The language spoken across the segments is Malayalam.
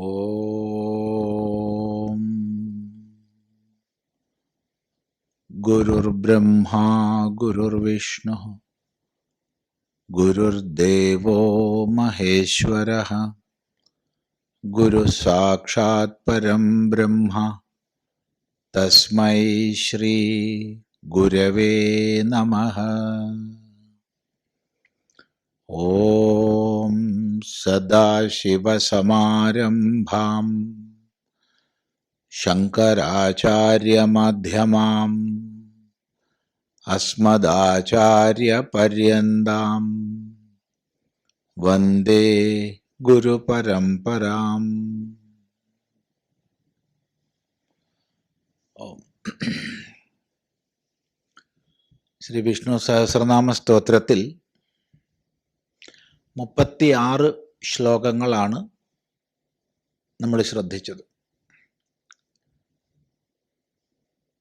ॐ गुरुर्ब्रह्मा गुरुर्विष्णुः गुरुर्देवो महेश्वरः गुरुसाक्षात् परं ब्रह्म तस्मै श्रीगुरवे नमः। ॐ सदाशिवसमारम्भाम् शङ्कराचार्यमध्यमाम् अस्मदाचार्यपर्यन्ताम् वन्दे गुरुपरम्पराम् ഓം. ശ്രീ വിഷ്ണു സഹസ്രനാമ സ്തോത്രത്തിൽ മുപ്പത്തിയാറ് ശ്ലോകങ്ങളാണ് നമ്മൾ ശ്രദ്ധിച്ചത്.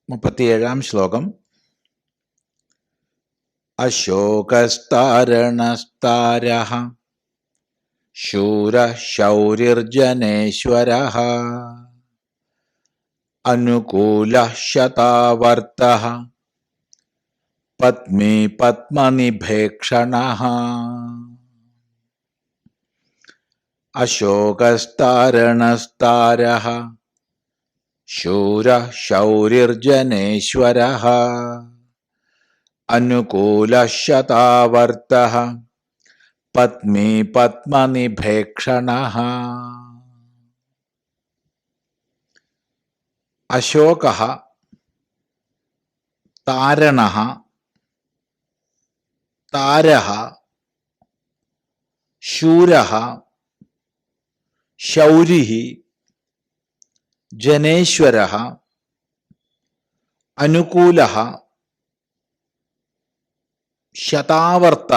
മുപ്പത്തിയേഴാം ശ്ലോകം. അശോകസ്താരണസ്താര ശൂരശൗരിർജനേശ്വര അനുകൂല ശതാവർത്ത പത്മി പത്മനിഭേക്ഷണ അശോകസ്താരണസ്താര ശൂരശൗരിർജനേശ്വര അനുകൂല ശതാവർത്ത പത്മി പത്മനിഭേക്ഷണ അശോക താരണ താര ശൂര ശൗരി ജനേശ്വര അനുകൂല ശതാവർത്ത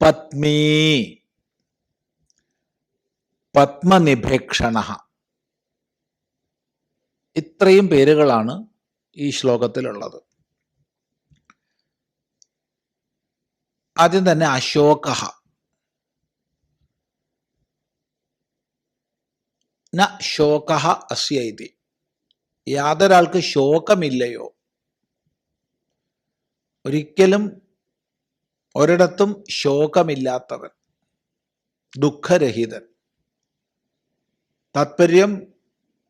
പത്മീ പത്മനിഭേക്ഷണ ഇത്രയും പേരുകളാണ് ഈ ശ്ലോകത്തിലുള്ളത്. ആദ്യം തന്നെ അശോക. ന ശോക അസ്യ ഇതി. യാതൊരാൾക്ക് ശോകമില്ലയോ? ഒരിക്കലും ഒരിടത്തും ശോകമില്ലാത്തവൻ ദുഃഖരഹിതൻ. താത്പര്യം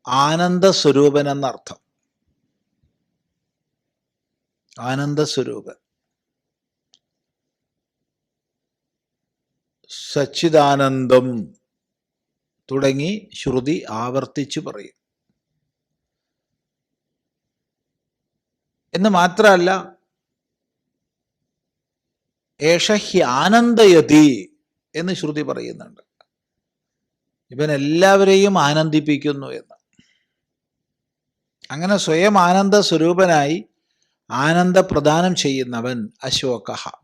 ആനന്ദസ്വരൂപൻ എന്നർത്ഥം ആനന്ദസ്വരൂപൻ. സച്ചിദാനന്ദം തുടങ്ങി ശ്രുതി ആവർത്തിച്ചു പറയും. എന്ന് മാത്രമല്ല ഏഷഹ്യ ആനന്ദയതി എന്ന് ശ്രുതി പറയുന്നുണ്ട്. ഇവൻ എല്ലാവരെയും ആനന്ദിപ്പിക്കുന്നു എന്ന്. അങ്ങനെ സ്വയം ആനന്ദ സ്വരൂപനായി ആനന്ദ പ്രദാനം ചെയ്യുന്നവൻ അശോക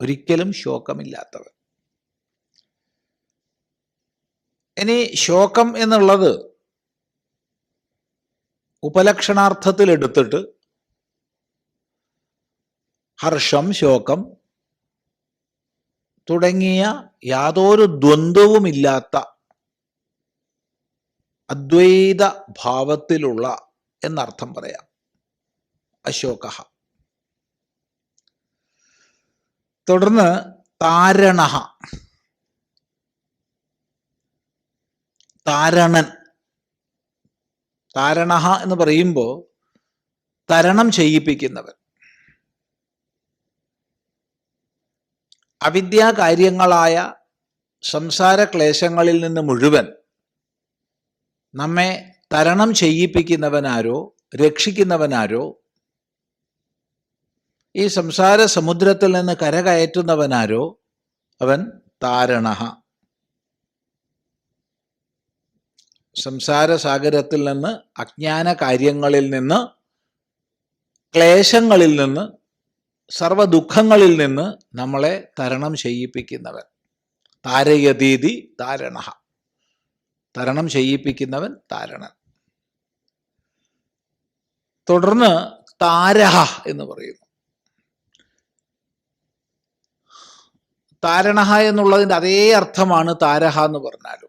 ഒരിക്കലും ശോകമില്ലാത്തവൻ. ഇനി ശോകം എന്നുള്ളത് ഉപലക്ഷണാർത്ഥത്തിൽ എടുത്തിട്ട് ഹർഷം ശോകം തുടങ്ങിയ യാതൊരു ദ്വന്ദ്വവുമില്ലാത്ത അദ്വൈത ഭാവത്തിലുള്ള എന്നർത്ഥം പറയാം. അശോക. തുടർന്ന് താരണ. താരണൻ. താരണഹ എന്ന് പറയുമ്പോൾ തരണം ചെയ്യിപ്പിക്കുന്നവൻ. അവിദ്യാകാര്യങ്ങളായ സംസാര ക്ലേശങ്ങളിൽ നിന്ന് മുഴുവൻ നമ്മെ തരണം ചെയ്യിപ്പിക്കുന്നവനാരോ രക്ഷിക്കുന്നവനാരോ ഈ സംസാര സമുദ്രത്തിൽ നിന്ന് കരകയറ്റുന്നവനാരോ അവൻ താരണ സംസാര സാഗരത്തിൽ നിന്ന് അജ്ഞാന കാര്യങ്ങളിൽ നിന്ന് ക്ലേശങ്ങളിൽ നിന്ന് സർവ ദുഃഖങ്ങളിൽ നിന്ന് നമ്മളെ തരണം ചെയ്യിപ്പിക്കുന്നവൻ. താരയതീതി താരണ തരണം ചെയ്യിപ്പിക്കുന്നവൻ താരണൻ തുടർന്ന് താരഹ എന്ന് പറയുന്നു. താരണഹ എന്നുള്ളതിന്റെ അതേ അർത്ഥമാണ് താരഹ എന്ന് പറഞ്ഞാലും.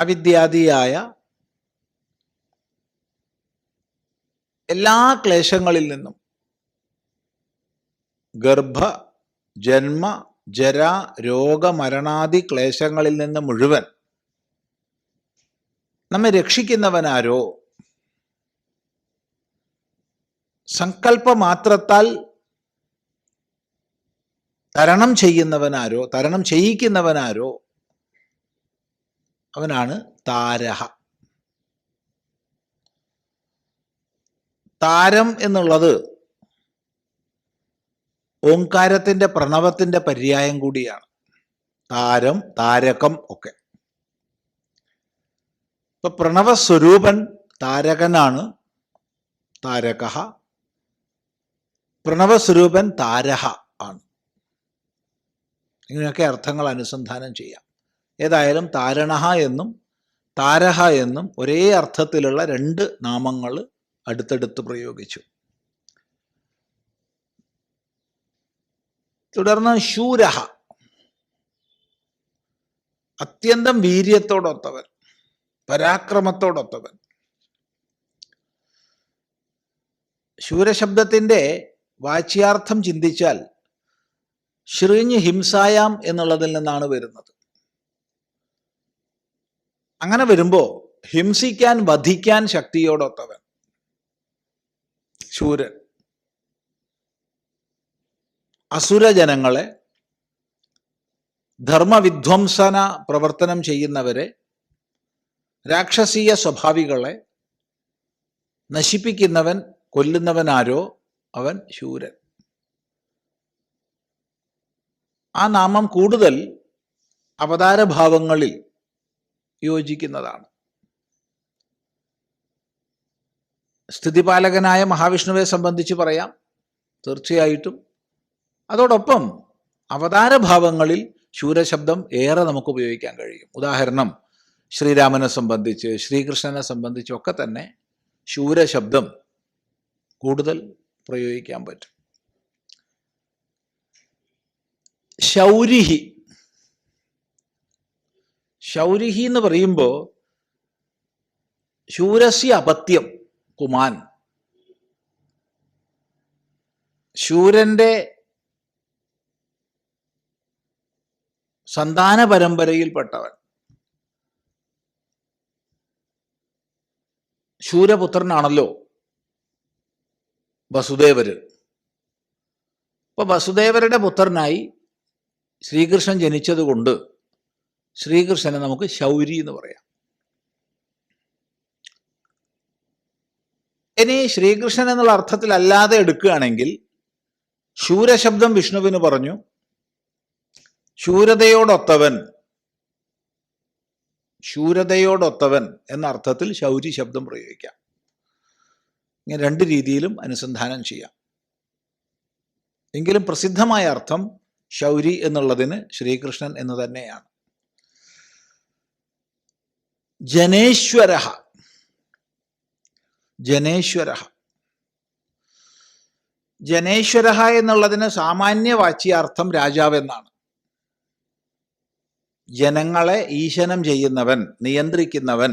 അവിദ്യാദിയായ എല്ലാ ക്ലേശങ്ങളിൽ നിന്നും ഗർഭ ജന്മ ജര രോഗ മരണാദി ക്ലേശങ്ങളിൽ നിന്ന് മുഴുവൻ നമ്മെ രക്ഷിക്കുന്നവനാരോ? സങ്കല്പമാത്രത്താൽ തരണം ചെയ്യുന്നവനാരോ? തരണം ചെയ്യിക്കുന്നവനാരോ? അവനാണ് താരഹ. താരം എന്നുള്ളത് ഓംകാരത്തിന്റെ പ്രണവത്തിന്റെ പര്യായം കൂടിയാണ്. താരം താരകം ഒക്കെ. ഇപ്പൊ പ്രണവസ്വരൂപൻ താരകനാണ് താരക പ്രണവസ്വരൂപൻ താരഹ ആണ്. ഇങ്ങനെയൊക്കെ അർത്ഥങ്ങൾ അനുസന്ധാനം ചെയ്യാം. ഏതായാലും താരണഹ എന്നും താരഹ എന്നും ഒരേ അർത്ഥത്തിലുള്ള രണ്ട് നാമങ്ങൾ അടുത്തടുത്ത് പ്രയോഗിച്ചു. തുടർന്ന് ശൂരഹ. അത്യന്തം വീര്യത്തോടൊത്തവൻ പരാക്രമത്തോടൊത്തവൻ. ശൂരശബ്ദത്തിന്റെ വാച്യാർത്ഥം ചിന്തിച്ചാൽ ശ്രീഞ്ഞ് ഹിംസായാം എന്നുള്ളതിൽ നിന്നാണ് വരുന്നത്. അങ്ങനെ വരുമ്പോ ഹിംസിക്കാൻ വധിക്കാൻ ശക്തിയോടൊത്തവൻ ശൂരൻ. അസുരജനങ്ങളെ ധർമ്മവിധ്വംസന പ്രവർത്തനം ചെയ്യുന്നവരെ രാക്ഷസീയ സ്വഭാവികളെ നശിപ്പിക്കുന്നവൻ കൊല്ലുന്നവനാരോ അവൻ ശൂരൻ. ആ നാമം കൂടുതൽ അവതാരഭാവങ്ങളിൽ യോജിക്കുന്നതാണ്. സ്ഥിതിപാലകനായ മഹാവിഷ്ണുവെ സംബന്ധിച്ച് പറയാം. തീർച്ചയായിട്ടും. അതോടൊപ്പം അവതാരഭാവങ്ങളിൽ ശൂരശബ്ദം ഏറെ നമുക്ക് ഉപയോഗിക്കാൻ കഴിയും. ഉദാഹരണം ശ്രീരാമനെ സംബന്ധിച്ച് ശ്രീകൃഷ്ണനെ സംബന്ധിച്ചൊക്കെ തന്നെ ശൂരശബ്ദം കൂടുതൽ പ്രയോഗിക്കാൻ പറ്റും. ശൗരിഹി ശൗരിഹി എന്ന് പറയുമ്പോൾ ശൂരസ്യ അപത്യം കുമാൻ. ശൂരന്റെ സന്താന പരമ്പരയിൽപ്പെട്ടവൻ. ശൂരപുത്രനാണല്ലോ വസുദേവര്. അപ്പൊ വസുദേവരുടെ പുത്രനായി ശ്രീകൃഷ്ണൻ ജനിച്ചതുകൊണ്ട് ശ്രീകൃഷ്ണനെ നമുക്ക് ശൗരി എന്ന് പറയാം. ഇനി ശ്രീകൃഷ്ണൻ എന്നുള്ള അർത്ഥത്തിൽ അല്ലാതെ എടുക്കുകയാണെങ്കിൽ ശൂരശബ്ദം വിഷ്ണുവിന് പറഞ്ഞു ശൂരതയോടൊത്തവൻ ശൂരതയോടൊത്തവൻ എന്ന അർത്ഥത്തിൽ ശൗരി ശബ്ദം പ്രയോഗിക്കാം. ഇങ്ങനെ രണ്ട് രീതിയിലും അനുസന്ധാനം ചെയ്യാം. എങ്കിലും പ്രസിദ്ധമായ അർത്ഥം ശൗരി എന്നുള്ളതിന് ശ്രീകൃഷ്ണൻ എന്ന് തന്നെയാണ്. ജനേശ്വര ജനേശ്വര ജനേശ്വര എന്നുള്ളതിന് സാമാന്യ വാച്യാർത്ഥം രാജാവ് എന്നാണ് ജനങ്ങളെ ഈശനം ചെയ്യുന്നവൻ നിയന്ത്രിക്കുന്നവൻ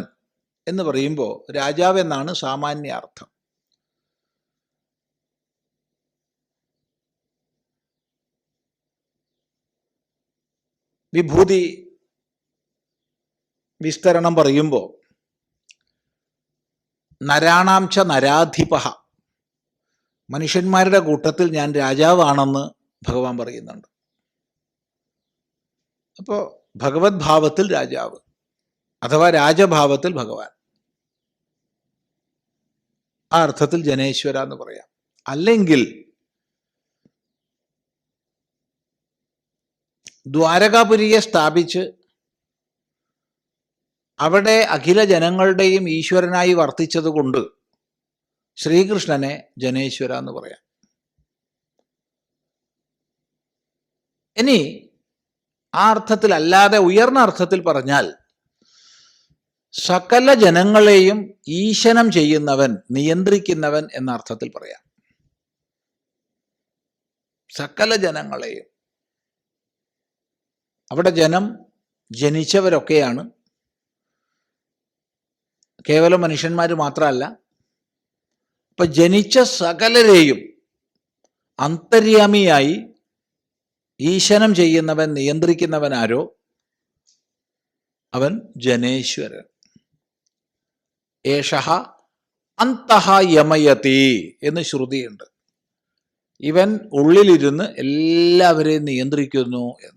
എന്ന് പറയുമ്പോൾ രാജാവ് എന്നാണ് സാമാന്യ അർത്ഥം വിഭൂതി വിസ്തരണം പറയുമ്പോൾ നരാണാംച നരാധിപഹ. നരാധിപ മനുഷ്യന്മാരുടെ കൂട്ടത്തിൽ ഞാൻ രാജാവാണെന്ന് ഭഗവാൻ പറയുന്നുണ്ട്. അപ്പോൾ ഭഗവത് ഭാവത്തിൽ രാജാവ് അഥവാ രാജഭാവത്തിൽ ഭഗവാൻ. ആ അർത്ഥത്തിൽ ജനേശ്വര എന്ന് പറയാം. അല്ലെങ്കിൽ ദ്വാരകാപുരിയെ സ്ഥാപിച്ച് അവിടെ അഖില ജനങ്ങളുടെയും ഈശ്വരനായി വർത്തിച്ചതുകൊണ്ട് ശ്രീകൃഷ്ണനെ ജനേശ്വര എന്ന് പറയാം. ഇനി ആ അർത്ഥത്തിൽ അല്ലാതെ ഉയർന്ന അർത്ഥത്തിൽ പറഞ്ഞാൽ സകല ജനങ്ങളെയും ഈശനം ചെയ്യുന്നവൻ നിയന്ത്രിക്കുന്നവൻ എന്ന അർത്ഥത്തിൽ പറയാം. സകല ജനങ്ങളെയും. അവിടെ ജനം ജനിച്ചവരൊക്കെയാണ്. കേവലം മനുഷ്യന്മാർ മാത്രമല്ല ഇപ്പൊ ജനിച്ച സകലരെയും അന്തര്യാമിയായി ഈശനം ചെയ്യുന്നവൻ നിയന്ത്രിക്കുന്നവൻ ആരോ? അവൻ ജനേശ്വരൻ. ഏഷഹ അന്തഹ യമയതി എന്ന് ശ്രുതിയുണ്ട്. ഇവൻ ഉള്ളിലിരുന്ന് എല്ലാവരെയും നിയന്ത്രിക്കുന്നു എന്ന്.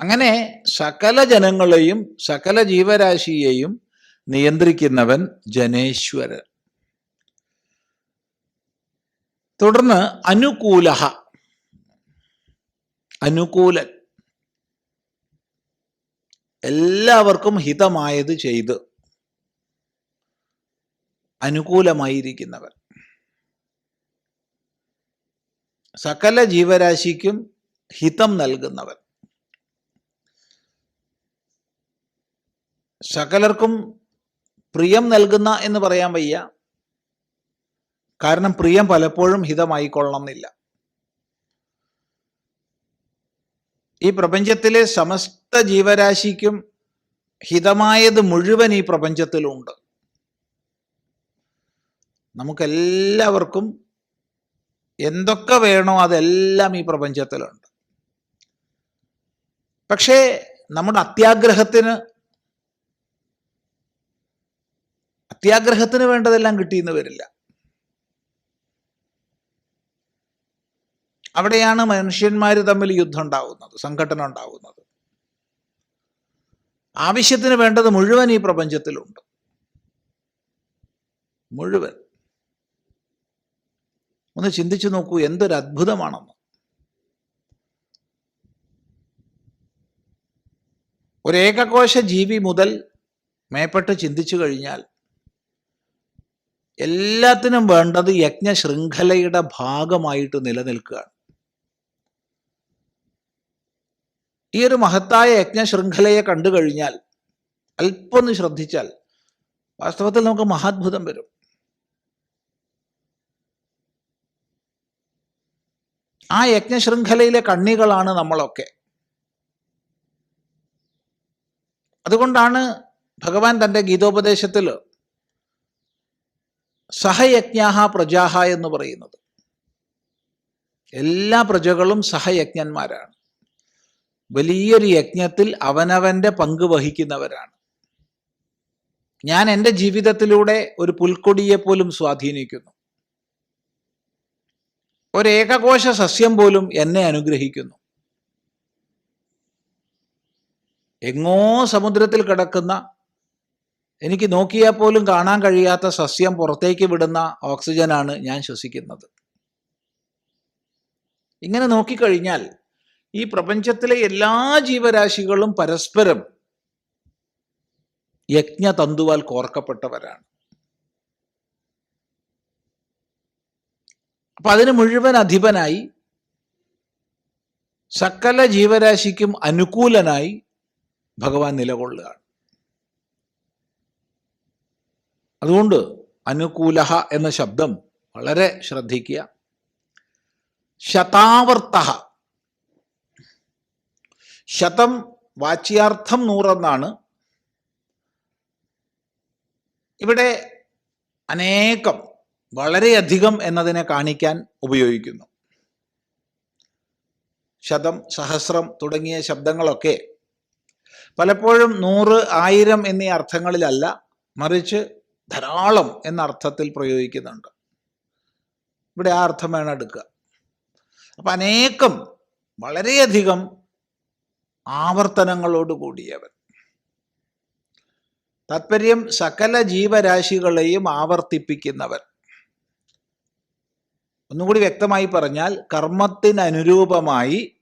അങ്ങനെ സകല ജനങ്ങളെയും സകല ജീവരാശിയെയും നിയന്ത്രിക്കുന്നവൻ ജനേശ്വരൻ. തുടർന്ന് അനുകൂല അനുകൂലൻ. എല്ലാവർക്കും ഹിതമായത് ചെയ്ത് അനുകൂലമായിരിക്കുന്നവൻ. സകല ജീവരാശിക്കും ഹിതം നൽകുന്നവൻ. സകലർക്കും പ്രിയം നൽകുന്ന എന്ന് പറയാൻ വയ്യ. കാരണം പ്രിയം പലപ്പോഴും ഹിതമായിക്കൊള്ളണം എന്നില്ല ഈ പ്രപഞ്ചത്തിലെ സമസ്ത ജീവരാശിക്കും ഹിതമായത് മുഴുവൻ ഈ പ്രപഞ്ചത്തിലുണ്ട്. നമുക്കെല്ലാവർക്കും എന്തൊക്കെ വേണോ അതെല്ലാം ഈ പ്രപഞ്ചത്തിലുണ്ട്. പക്ഷേ നമ്മുടെ അത്യാഗ്രഹത്തിന് അത്യാഗ്രഹത്തിന് വേണ്ടതെല്ലാം കിട്ടിയെന്ന് വരില്ല. അവിടെയാണ് മനുഷ്യന്മാർ തമ്മിൽ യുദ്ധം ഉണ്ടാവുന്നത് സംഘടന ഉണ്ടാവുന്നത്. ആവശ്യത്തിന് വേണ്ടത് മുഴുവൻ ഈ പ്രപഞ്ചത്തിലുണ്ട്. മുഴുവൻ. ഒന്ന് ചിന്തിച്ചു നോക്കൂ എന്തൊരു അത്ഭുതമാണെന്ന്. ഒരേകകോശ ജീവി മുതൽ മേപ്പെട്ട് ചിന്തിച്ചു കഴിഞ്ഞാൽ എല്ലാത്തിനും വേണ്ടത് യജ്ഞ ശൃംഖലയുടെ ഭാഗമായിട്ട് നിലനിൽക്കുകയാണ്. ഈ ഒരു മഹത്തായ യജ്ഞ ശൃംഖലയെ കണ്ടു കഴിഞ്ഞാൽ അല്പം ഒന്ന് ശ്രദ്ധിച്ചാൽ വാസ്തവത്തിൽ നമുക്ക് മഹാത്ഭുതം വരും. ആ യജ്ഞ ശൃംഖലയിലെ കണ്ണികളാണ് നമ്മളൊക്കെ. അതുകൊണ്ടാണ് ഭഗവാൻ തന്റെ ഗീതോപദേശത്തിൽ സഹയജ്ഞാഹ പ്രജാഹ എന്ന് പറയുന്നത്. എല്ലാ പ്രജകളും സഹയജ്ഞന്മാരാണ്. വലിയൊരു യജ്ഞത്തിൽ അവനവന്റെ പങ്ക് വഹിക്കുന്നവരാണ്. ഞാൻ എന്റെ ജീവിതത്തിലൂടെ ഒരു പുൽക്കൊടിയെ പോലും സ്വാധീനിക്കുന്നു. ഒരേകകോശ സസ്യം പോലും എന്നെ അനുഗ്രഹിക്കുന്നു. എങ്ങോ സമുദ്രത്തിൽ കിടക്കുന്ന എനിക്ക് നോക്കിയാൽ പോലും കാണാൻ കഴിയാത്ത സസ്യം പുറത്തേക്ക് വിടുന്ന ഓക്സിജനാണ് ഞാൻ ശ്വസിക്കുന്നത്. ഇങ്ങനെ നോക്കിക്കഴിഞ്ഞാൽ ഈ പ്രപഞ്ചത്തിലെ എല്ലാ ജീവരാശികളും പരസ്പരം യജ്ഞതന്തുവാൽ കോർക്കപ്പെട്ടവരാണ്. അപ്പൊ അതിന് മുഴുവൻ അധിപനായി സകല ജീവരാശിക്കും അനുകൂലനായി ഭഗവാൻ നിലകൊള്ളുകയാണ്. അതുകൊണ്ട് അനുകൂലഹ എന്ന ശബ്ദം വളരെ ശ്രദ്ധിക്കുക. ശതാവർത്ത ശതം വാച്യാർത്ഥം നൂറെന്നാണ്. ഇവിടെ അനേകം വളരെയധികം എന്നതിനെ കാണിക്കാൻ ഉപയോഗിക്കുന്നു. ശതം സഹസ്രം തുടങ്ങിയ ശബ്ദങ്ങളൊക്കെ പലപ്പോഴും നൂറ് ആയിരം എന്നീ അർത്ഥങ്ങളിലല്ല മറിച്ച് ധാരാളം എന്ന അർത്ഥത്തിൽ പ്രയോഗിക്കുന്നുണ്ട്. ഇവിടെ ആ അർത്ഥം വേണം എടുക്കുക. അപ്പം അനേകം വളരെയധികം ആവർത്തനങ്ങളോട് കൂടിയവൻ. താത്പര്യം സകല ജീവരാശികളെയും ആവർത്തിപ്പിക്കുന്നവൻ. ഒന്നുകൂടി വ്യക്തമായി പറഞ്ഞാൽ കർമ്മത്തിനനുരൂപമായി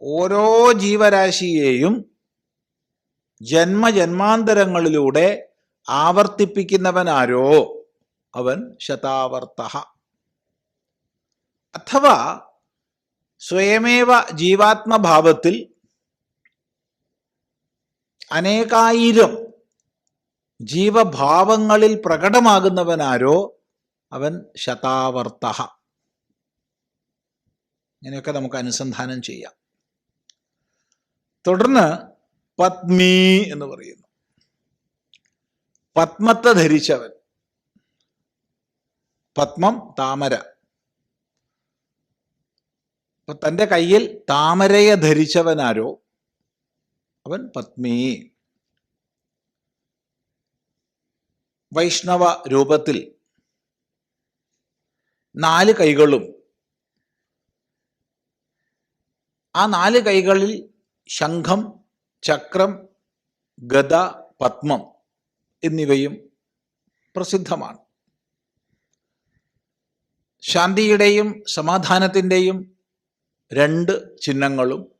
ഓരോ ജീവരാശിയെയും ജന്മജന്മാന്തരങ്ങളിലൂടെ ആവർത്തിപ്പിക്കുന്നവനാരോ? അവൻ ശതാവർത്ത അഥവാ സ്വയമേവ ജീവാത്മഭാവത്തിൽ അനേകായിരം ജീവഭാവങ്ങളിൽ പ്രകടമാകുന്നവനാരോ? അവൻ ശതാവർത്ത ഇങ്ങനെയൊക്കെ നമുക്ക് അനുസന്ധാനം ചെയ്യാം. തുടർന്ന് പത്മി എന്ന് പറയുന്നു. പത്മത്തെ ധരിച്ചവൻ. പത്മം താമര. അപ്പൊ തന്റെ കയ്യിൽ താമരയെ ധരിച്ചവനാരോ? അവൻ പത്മി. വൈഷ്ണവ രൂപത്തിൽ നാല് കൈകളും ആ നാല് കൈകളിൽ ശംഖം ചക്രം ഗദ പത്മം എന്നിവയും പ്രസിദ്ധമാണ്. ശാന്തിയുടെയും സമാധാനത്തിന്റെയും രണ്ട് ചിഹ്നങ്ങളും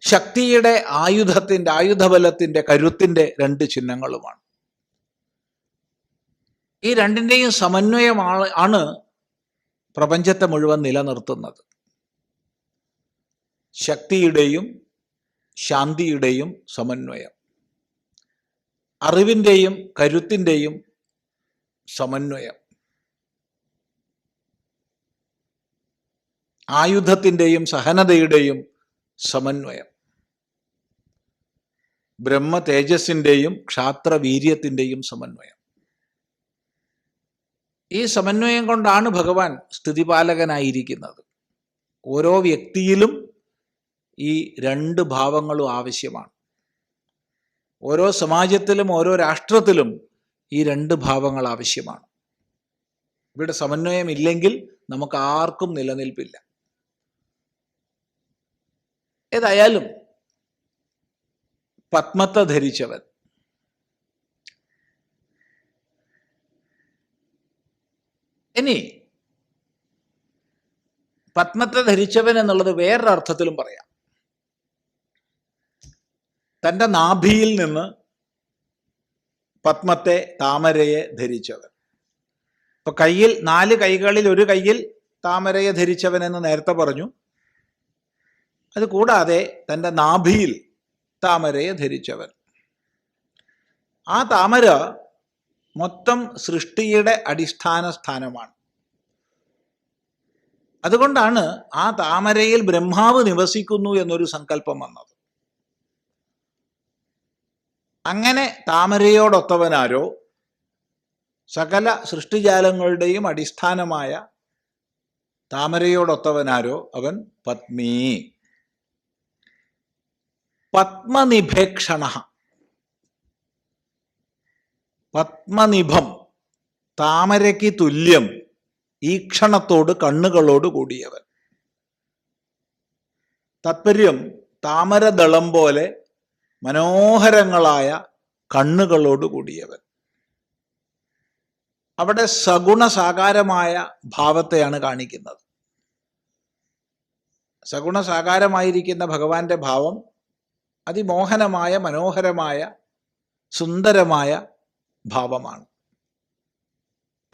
ശക്തിയുടെ ആയുധത്തിന്റെ ആയുധബലത്തിന്റെ കരുത്തിന്റെ രണ്ട് ചിഹ്നങ്ങളുമാണ്. ഈ രണ്ടിന്റെയും സമന്വയമാണ് ആണ് പ്രപഞ്ചത്തെ മുഴുവൻ നിലനിർത്തുന്നത്. ശക്തിയുടെയും ശാന്തിയുടെയും സമന്വയം. അറിവിന്റെയും കരുത്തിന്റെയും സമന്വയം. ആയുധത്തിന്റെയും സഹനതയുടെയും സമന്വയം. ബ്രഹ്മ തേജസ്സിന്റെയും ക്ഷാത്രവീര്യത്തിന്റെയും സമന്വയം. ഈ സമന്വയം കൊണ്ടാണ് ഭഗവാൻ സ്ഥിതിപാലകനായിരിക്കുന്നത് ഓരോ വ്യക്തിയിലും ഈ രണ്ട് ഭാവങ്ങളും ആവശ്യമാണ്. ഓരോ സമാജത്തിലും ഓരോ രാഷ്ട്രത്തിലും ഈ രണ്ട് ഭാവങ്ങൾ ആവശ്യമാണ്. ഇവിടെ സമന്വയം ഇല്ലെങ്കിൽ നമുക്ക് ആർക്കും നിലനിൽപ്പില്ല. ഏതായാലും പത്മത്തെ ധരിച്ചവൻ. ഇനി പത്മത്തെ ധരിച്ചവൻ എന്നുള്ളത് വേറൊരർത്ഥത്തിലും പറയാം. തന്റെ നാഭിയിൽ നിന്ന് പത്മത്തെ താമരയെ ധരിച്ചവൻ. ഇപ്പൊ കയ്യിൽ നാല് കൈകളിൽ ഒരു കയ്യിൽ താമരയെ ധരിച്ചവൻ എന്ന് നേരത്തെ പറഞ്ഞു. അത് കൂടാതെ തന്റെ നാഭിയിൽ താമരയെ ധരിച്ചവൻ. ആ താമര മൊത്തം സൃഷ്ടിയുടെ അടിസ്ഥാന സ്ഥാനമാണ്. അതുകൊണ്ടാണ് ആ താമരയിൽ ബ്രഹ്മാവ് നിവസിക്കുന്നു എന്നൊരു സങ്കല്പം വന്നത്. അങ്ങനെ താമരയോടൊത്തവനാരോ സകല സൃഷ്ടിജാലങ്ങളുടെയും അടിസ്ഥാനമായ താമരയോടൊത്തവനാരോ അവൻ പത്മീ. പത്മനിഭേക്ഷണ. പത്മനിഭം താമരയ്ക്ക് തുല്യം ഈക്ഷണത്തോട് കണ്ണുകളോട് കൂടിയവൻ. താത്പര്യം താമരദളം പോലെ മനോഹരങ്ങളായ കണ്ണുകളോട് കൂടിയവൻ. അവിടെ സഗുണസാകാരമായ ഭാവത്തെയാണ് കാണിക്കുന്നത്. സഗുണ സാകാരമായിരിക്കുന്ന ഭഗവാന്റെ ഭാവം അതിമോഹനമായ മനോഹരമായ സുന്ദരമായ ഭാവമാണ്.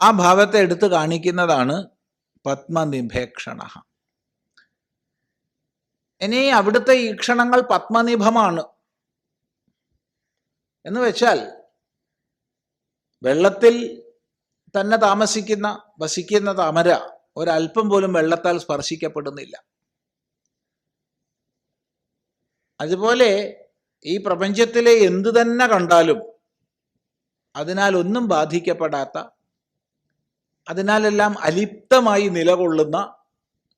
ആ ഭാവത്തെ എടുത്തു കാണിക്കുന്നതാണ് പത്മനിഭേക്ഷണ. ഇനി അവിടുത്തെ ഈക്ഷണങ്ങൾ പത്മനിഭമാണ്. എന്ന് വെച്ചാൽ വെള്ളത്തിൽ തന്നെ താമസിക്കുന്ന വസിക്കുന്ന താമര ഒരല്പം പോലും വെള്ളത്താൽ സ്പർശിക്കപ്പെടുന്നില്ല. അതുപോലെ ഈ പ്രപഞ്ചത്തിലെ എന്തു തന്നെ കണ്ടാലും അതിനാൽ ഒന്നും ബാധിക്കപ്പെടാത്ത അതിനാലെല്ലാം അലിപ്തമായി നിലകൊള്ളുന്ന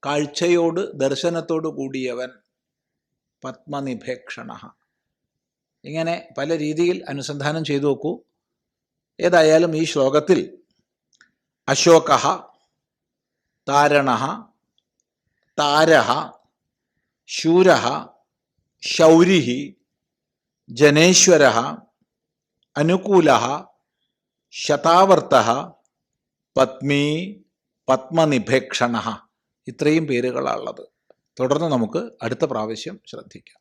കാഴ്ചയോട് ദർശനത്തോട് കൂടിയവൻ പത്മനിഭേക്ഷണ ഇങ്ങനെ പല രീതിയിൽ അനുസന്ധാനം ചെയ്തു നോക്കൂ. ഏതായാലും ഈ ശ്ലോകത്തിൽ അശോക താരണ താര ശൂര ശൗരി ജനേശ്വര അനുകൂല ശതാവർത്ത പത്മി പത്മനിഭേക്ഷണ. ഇത്രയും പേരുകളാണുള്ളത്. തുടർന്ന് നമുക്ക് അടുത്ത പ്രാവശ്യം ശ്രദ്ധിക്കാം.